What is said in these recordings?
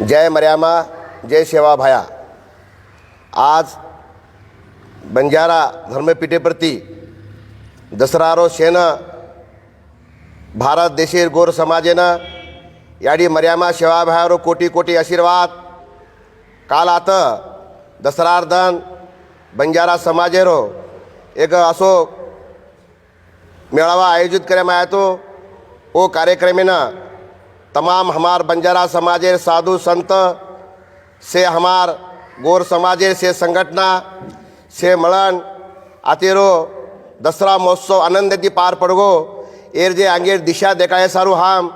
जय मर्यामा जय सेवा भाया। आज बंजारा धर्मपीठेप्रती दसरारो शेन भारत देशीर गोर समाजेनं याडी मर्यामा सेवाभायारो कोटी कोटी आशीर्वाद। काल आता दसरार्धन बंजारा समाजेरो एक असो मेळावा आयोजित करण्यात येतो ओ कार्यक्रमेनं तमाम हमार बंजारा समाजेर साधु संत से हमार गोर समाजेर से संघटना से मळण आतेरो दसरा महोत्सव आनंदती पार पडगो। एर जे आंगेर दिशा देखाय सारू हाम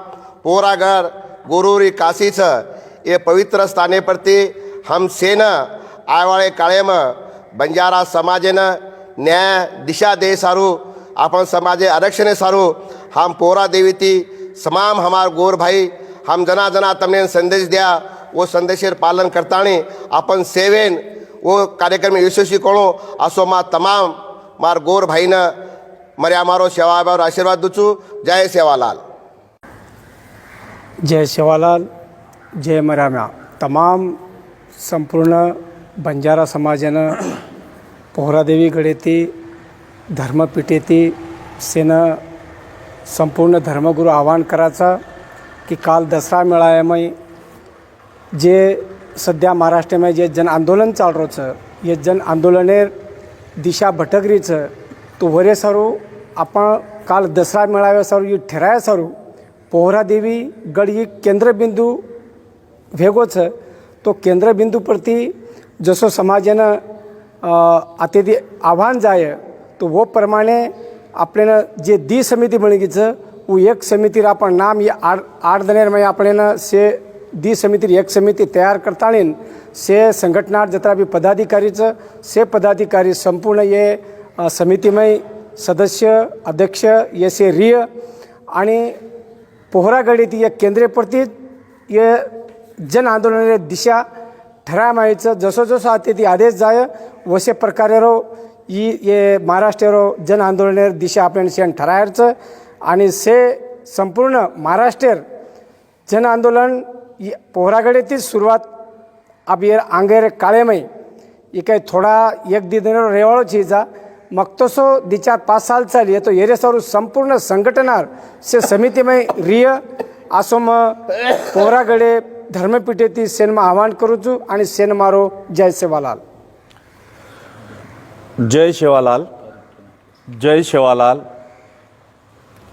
पोरागर गुरुरी काशीच ये पवित्र स्थाने प्रति हम सेन आयवाळे काळेम बंजारा समाजेनं न्याय दिशा दे सारू आपण समाजे आरक्षणे सारू हम पोरा देवीती समाम हमार गोर भाई हम जना जना तमने संदेश दिया वो संदेशेर पालन करताणी आपण सेवेन वो कार्यक्रम यशस्वी करू असो मा तमाम मार गोर भाईनं मर्या मारो सेवाभावर आशीर्वाद दुचू। जय सेवालाल। जय सेवालाल जय मराम्या तमाम संपूर्ण बंजारा समाजानं पोहरादेवी गडेती धर्मपीठेती सेनं संपूर्ण धर्मगुरू आवाहन करायचं की काल दसरा मेळाव्यामध्ये जे सध्या महाराष्ट्रामध्ये जे जन आंदोलन चालरोचं हे जन आंदोलनेर दिशा भटकरीचं तो वरे सारू आपण काल दसरा मेळाव्या सारू ही ठराया सारू पोहरादेवी गड ही केंद्रबिंदू वेगोच तो केंद्रबिंदू प्रती जसो समाजानं अतिथी आव्हान जाय तो वो प्रमाणे आपल्यानं जे दी समिती म्हणगीचं उ एक समितीर आपण नाम ये आठ दनेर दनेरमध्ये आपल्यानं से दी समितीर एक समिती तयार करताळीन से संघटना जत्रा बी पदाधिकारीचं से पदाधिकारी संपूर्ण ये अ, समितीमय सदस्य अध्यक्ष ये से रिय आणि पोहरागडी ती एक केंद्रेप्रती ये जन आंदोलनाची दिशा ठराय माहिचं जसं जसं आता ती आदेश जाय वसे प्रकारे रो ई ये महाराष्ट्र रो जन आंदोलनाची दिशा आपल्याला शेण ठरायचं आणि से संपूर्ण महाराष्ट्र जन आंदोलन इ- पोहरागडेतीच सुरुवात आप ये आंगेर काळेमय ये काही थोडा एक दिन रेवाळो चीजा मग तसो दिचार पाच साल चाली तो येरे संपूर्ण संघटनार से समितीमय रिय असो म पोहरागडे धर्मपीठेती सेनमा आव्हान करूचू आणि सेन मारो जय सेवालाल जय शेवालाल जय शेवालाल.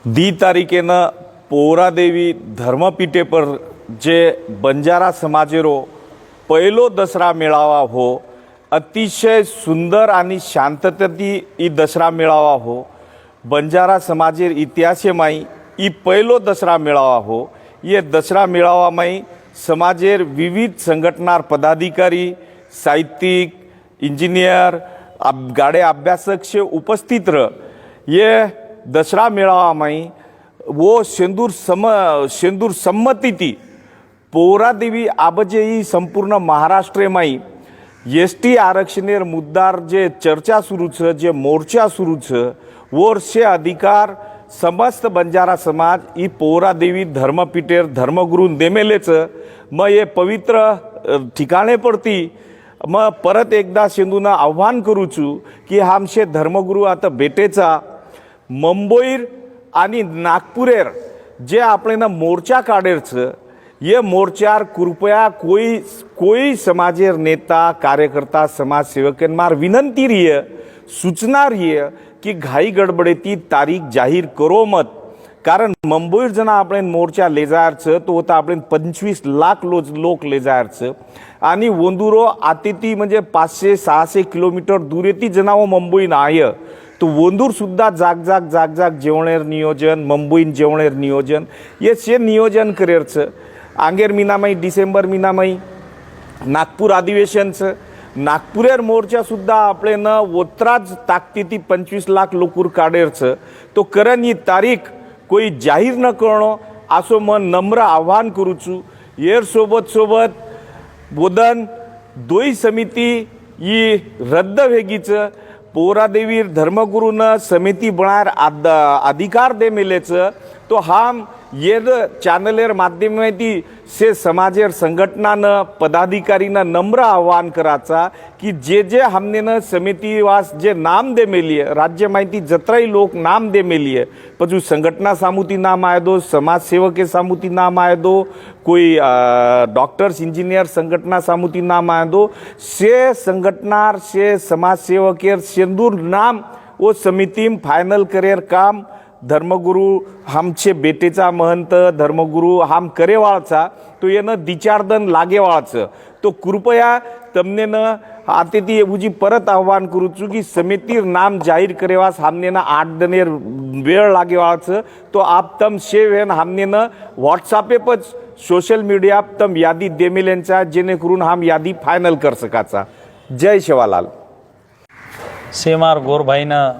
दी तारीखेनं पोहरादेवी धर्मपीठे पर जे बंजारा समाजेरो पहिलो दसरा मेळावा हो अतिशय सुंदर आणि शांततेती ई दसरा मेळावा हो बंजारा समाजेर इतिहासे माई ई पहिलो दसरा मेळावा हो. ये दसरा मेळावा माई समाजेर विविध संघटनार पदाधिकारी साहित्यिक इंजिनियर अब गाडे अभ्यासक शे उपस्थित रह। ये दसरा मेळावा माई वो शेंदूर सम शेंदूर संमती ती पोरादेवी आबजे ही संपूर्ण महाराष्ट्रे माई। एस टी आरक्षणेर मुद्दार जे चर्चा सुरू छ जे मोर्चा सुरू छ वोर शे अधिकार समस्त बंजारा समाज ही पोरादेवी धर्मपीठेर धर्मगुरून देमेलेच मग हे पवित्र ठिकाणे पडती। मग परत एकदा सिंधूंना आव्हान करूचू की आमचे धर्मगुरू आता बेटेचा मुंबईर आणि नागपुरेर जे आपल्याला मोर्चा काढेरचं ये मोर्चार कृपया कोई कोई समाजेर नेता कार्यकर्ता समाजसेवकांमार विनंती रिय सूचना रिय की घाई गडबडेती तारीख जाहीर करो मत. कारण मुंबईर जना आपण मोर्चा लेजायरचं तो होता आपण पंचवीस लाख लोज लोक लेजायरचं आणि वंदुरो आतिथी म्हणजे पाचशे सहाशे किलोमीटर दूर येती जनावं मुंबईन आहे. तो वंदूर सुद्धा जाग जाग जाग जाग जेवणेर नियोजन मुंबईन जेवणेर नियोजन. हे शे नियोजन करेरचं. आंगेर मिनामाई डिसेंबर मिनामाई नागपूर अधिवेशनचं. नागपुरेर मोर्चा सुद्धा आपले न ताकती ती पंचवीस लाख लोकूर काढेरचं. तो करण ही तारीख कोई जाहीर न करणं असो मन नम्र आव्हान करूचू येर सोबत सोबत बोधन दोई समिती ही रद्द वेगीचं पोरादेवीर धर्मगुरूनं समिती बनार आद अधिकार दे मेलेचं. तो हाम ये माध्यम माध्यमाती से समाजेर संघटनानं पदाधिकारीनं नम्र आवाहन कराचा की जे जे हमनेनं समितीवास जे नाम दे मेली आहे राज्य माहिती जत्राई लोक नाम दे मेली है पजू संघटना सामुती नाम आए दो समाज सेवक सामुती नाम आए दो कोई डॉक्टर्स इंजीनियर संघटना सामुती नाम आए दो से संघटनार से समाज सेवकेर सेंदूर नाम वो समितीम फाइनल करेर काम धर्मगुरु हमचे बेटेचा महंत धर्मगुरु हम करेवाळचा तो येणं दिचारदन लागेवाळचं. तो कृपया तमनेनं आतेती एभुजी परत आव्हान करूचू की समितीर नाम जाहीर करेवास हमनेनं आठ दनेर वेळ लागेवाळचं. तो आप तम शेव हेन हमनेनं व्हॉट्सॲपेपच सोशल मीडिया तम यादी देमेलेंचा जेणेकरून हम यादी फायनल कर सकाचा. जय शेवालाल. सेमार गोरभाईनं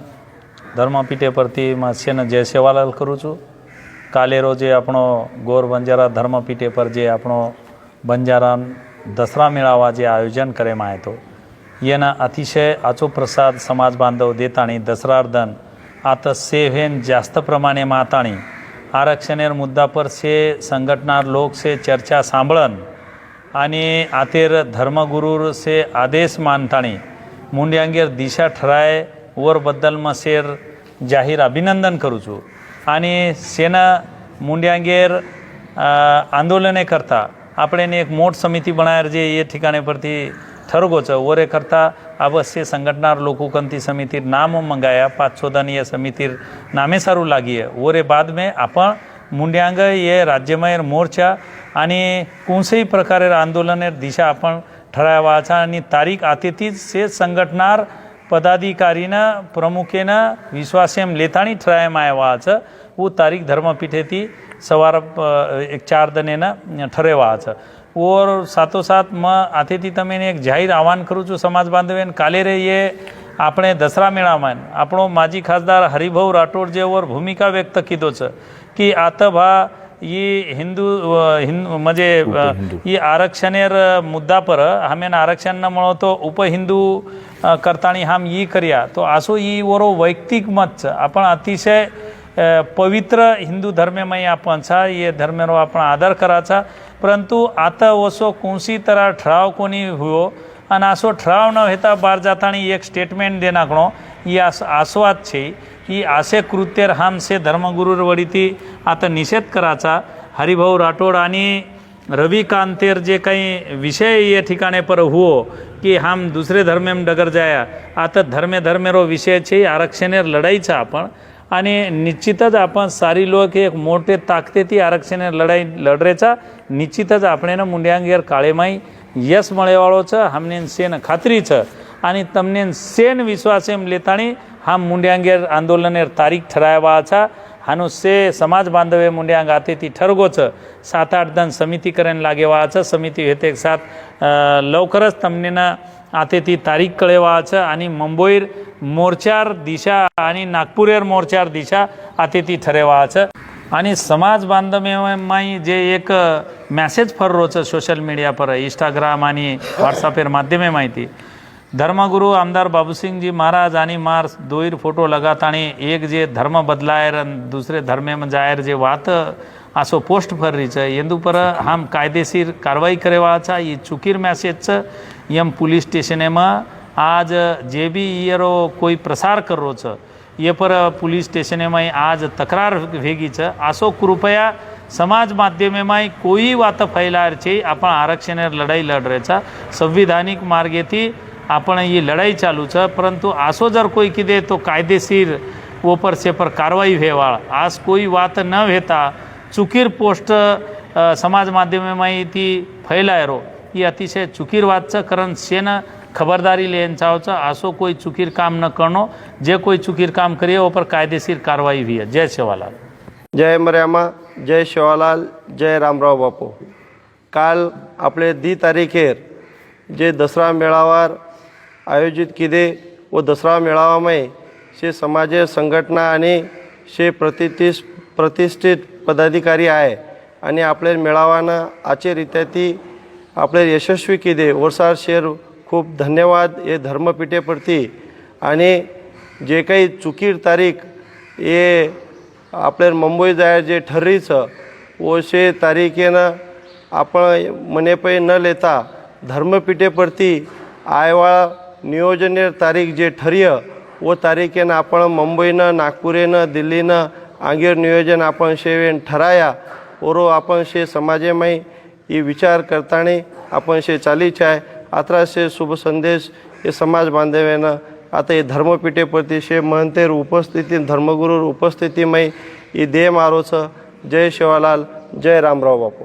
ધર્મપીઠે પરથી માં છે જય સેવાલાલ કરું છું કાલે રોજે આપણો ગોર બંજારા ધર્મપીઠે પર જે આપણો બંજારા દસરા મેળાવા જે આયોજન કરવામાં આવ્યો એના અતિશય આચો પ્રસાદ સમાજ બાંધવ દેતાણી દસરાર્ધન આત સેવેન જાસ્ત પ્રમાણે માતાણી आरक्षणेर मुद्दा पर से संघटनार लोक से चर्चा सांभळन आणि आतेर धर्मगुरूर से आदेश मानताणी मुंड्यांगेर दिशा ठराय ઓવર શેર જાહેર અભિનંદન કરું છું અને સેના મુંડિયા અંગેર આંદોલને કરતાં આપણે એને એક મોટ સમિતિ બનાવેલ છે એ ઠેકાણે પરથી ઠરગો છે ઓરે કરતાં અવશ્ય સંગઠનાર લોકોકંતી સમિતિ નામ મંગાયા પાંચ છોદાની એ સમિતિ નામે સારું લાગીએ ઓરે બાદ મેં आपण मुंड्यांग ये राज्यमय मोर्चा आणि कोणत्याही प्रकारे आंदोलन दिशा आपण ठरावाचा आणि तारीख आतिथीच से संघटनार પદાધિકારીના, પ્રમુખેના વિશ્વાસેમ લેથાણી ઠરાયમાં આવ્યા છે. ઉ તારીખ ધર્મપીઠેથી સવાર એક ચાર દનેના ઠરેવા છે. ઓર સાતોસાત આથીથી તમે એક જાહેર આહવાન કરું છું સમાજ બાંધવેન કાલે રે એ આપણે દસરા મેળામાં આપણો માજી ખાસદાર હરિભાઉ રાઠોડ જે ઓર ભૂમિકા વ્યક્ત કીધો છે કે આતભા म्हणजे अ, ये आरक्षणेर मुद्दा पर हामेन आरक्षण न म्हणो तो उपहिंदू अ, करताणी हाम ई करया तो असो ई वरो वैयक्तिक मत छ. आपण अतिशय पवित्र हिंदू धर्मेमय आपण छा ये धर्मेरो आपण आदर कराचा परंतु आता वसो कोणसी तरा ठराव कोणी हुयो आणि असो ठराव न हेता बार जाताणी एक स्टेटमेंट दे नाखणो ही आस आस्वाद छे की असे कृत्य हमसे धर्मगुरूवरती आता निषेध करायचा हरिभाऊ राठोड आणि रविकांतेर जे काही विषय या ठिकाणे पर हुओ की हम दुसरे धर्मेम डगर जाया. आता धर्मे धर्मेरो छे आरक्षणे लढाईचा आपण. आणि निश्चितच आपण सारी लोक एक मोठे ताकते ती आरक्षणे लढाई लढरेचा. निश्चितच आपणेनं मुंड्यांगेर काळेमाई यश मळेवाळोचं हमनेन सेन खात्रीचं. आणि तमनेन सेन विश्वासेम लेताणी हा मुंड्यांगेर आंदोलनेर तारीख ठरावा आचा हानू से समाज बांधवे मुंड्यांग आते ती ठरगोच सात आठ दन समिती लागे लागेवा आचा समिती हे साथ लवकरच तमनेना आते ती तारीख कळेवा आचा आणि मुंबईर मोर्चार दिशा आणि नागपूरेर मोर्चार दिशा आते ती ठरेवा आचा आणि समाज बांधवे माई जे एक मॅसेज फर रोच सोशल मीडिया पर इंस्टाग्राम आणि व्हॉट्सअपेर माध्यमे माहिती धर्मगुरु आमदार बाबूसिंग जी महाराज आणि मार दोईर फोटो लगात आणि एक जे धर्म बदलाय दुसरे धर्म जायर जे वात असो पोस्ट फरिच येंदू पर हम कायदेशीर कारवाई करेवाचा ही चुकीर मॅसेजच यम पुलिस स्टेशन म आज जे बी इयरो कोई प्रसार करोच ये पर पुलिस स्टेशन म आज तक्रार भेगीच असो कृपया समाज माध्यम माय कोई वात फैलायचे आपण आरक्षण लढाई लढ रेचा संविधानिक मार्गेती आपण ही लढाई चालू च परंतु असो जर कोई किदे तो कायदेशीर ओपर सेपर कारवाई व्हेवाळ. आज कोई वात न व्हता चुकीर पोस्ट समाज माध्यमा ती फैलाय रो. ही अतिशय चुकीर वाद च कारण सेन खबरदारी लिहिण चावच. असो कोई चुकीर काम न करणो. जे कोई चुकीर काम करी ओपर कायदेशीर कारवाई व्हिय जय शेवालाल. जय मर्यामा जय शेवालाल. जय रामराव बापू. काल आपले दि तारीखेर जे दसरा मेळावर आयोजित केले व दसरा मेळावामुळे शे समाज संघटना आणि शे प्रतिष्ठित प्रतिष्ठित पदाधिकारी आहे. आणि आपल्या मेळावानं आचे रित्या ती आपले यशस्वी केले वर्सार शेर खूप धन्यवाद हे धर्मपीठेप्रती आणि जे काही चुकीर तारीख हे आपल्या मुंबई जाय जे ठररी व शे तारीखेनं आपण मनेपै न लेता धर्मपीठे परती आयवाळ नियोजने तारीख जे ठर्य व तारीखेनं आपण मुंबईनं नागपुरेनं दिल्लीनं आंगेर नियोजन आपण शेवेन ठराया. ओरो आपण शे समाजेमय ही विचार करताना आपण शे चालीचे आहे आता शे शुभ संदेश हे समाज बांधव्यानं आता हे धर्मपीठे प्रति शे महंतेर उपस्थिती धर्मगुरू उपस्थितीमय ही देह मारोचं जय शिवालाल जय रामराव बापू.